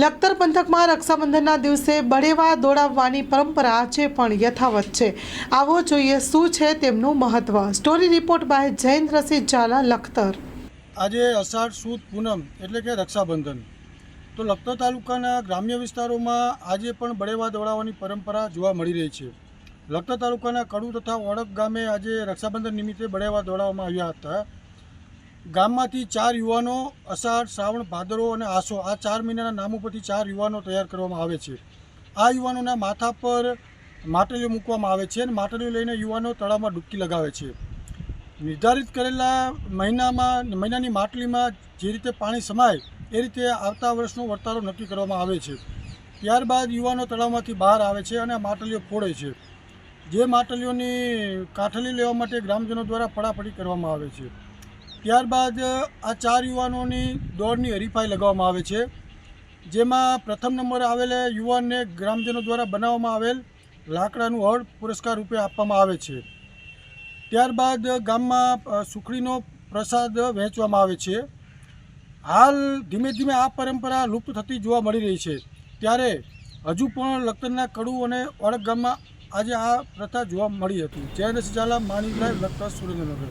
લખતર પંથકમાં રક્ષાબંધનના દિવસે બળેવા દોડાવવાની પરંપરા આજે પણ યથાવત છે. આવો જોઈએ શું છે તેમનું મહત્વ. Story report by Jayendrasinh Zala, Lakhtar. આજે અષાઢ સુદ પૂનમ એટલે કે રક્ષાબંધન. તો લખતર તાલુકાના ગ્રામ્ય વિસ્તારોમાં આજે પણ બળેવા દોડાવવાની પરંપરા જોવા મળી રહી છે. લખતર તાલુકાના કડુ તથા ઓળખ ગામે આજે રક્ષાબંધન નિમિત્તે બળેવા દોડાવવામાં આવ્યા હતા. ગામમાંથી ચાર યુવાનો, અષાઢ, શ્રાવણ ભાદરો અને આસો આ ચાર મહિનાના નામ ઉપરથી ચાર યુવાનો તૈયાર કરવામાં આવે છે. આ યુવાનોના માથા પર માટલીઓ મૂકવામાં આવે છે અને માટલીઓ લઈને યુવાનો તળાવમાં ડૂબકી લગાવે છે. નિર્ધારિત કરેલા મહિનામાં, મહિનાની માટલીમાં જે રીતે પાણી સમાય, એ રીતે આવતા વર્ષનો વર્તારો નક્કી કરવામાં આવે છે. ત્યારબાદ યુવાનો તળાવમાંથી બહાર આવે છે અને માટલીઓ ફોડે છે. જે માટલીઓની કાઠલી લેવા માટે ગ્રામજનો દ્વારા પડાપડી કરવામાં આવે છે. ત્યારબાદ આ ચાર યુવાનોની દોડની હરીફાઈ લગાવવામાં આવે છે. જેમાં પ્રથમ નંબર આવેલા યુવાનને ગ્રામજનો દ્વારા બનાવવામાં આવેલ લાકડાનું હળ પુરસ્કાર રૂપે આપવામાં આવે છે. ત્યારબાદ, ગામમાં સુખડીનો પ્રસાદ વહેંચવામાં આવે છે. હાલ ધીમે ધીમે આ પરંપરા લુપ્ત થતી જોવા મળી રહી છે. ત્યારે હજુ પણ લખતરના કડુ અને ઓળખ ગામમાં આજે આ પ્રથા જોવા મળી હતી. જય ઝાલા માણી લખતર સુરેન્દ્રનગર.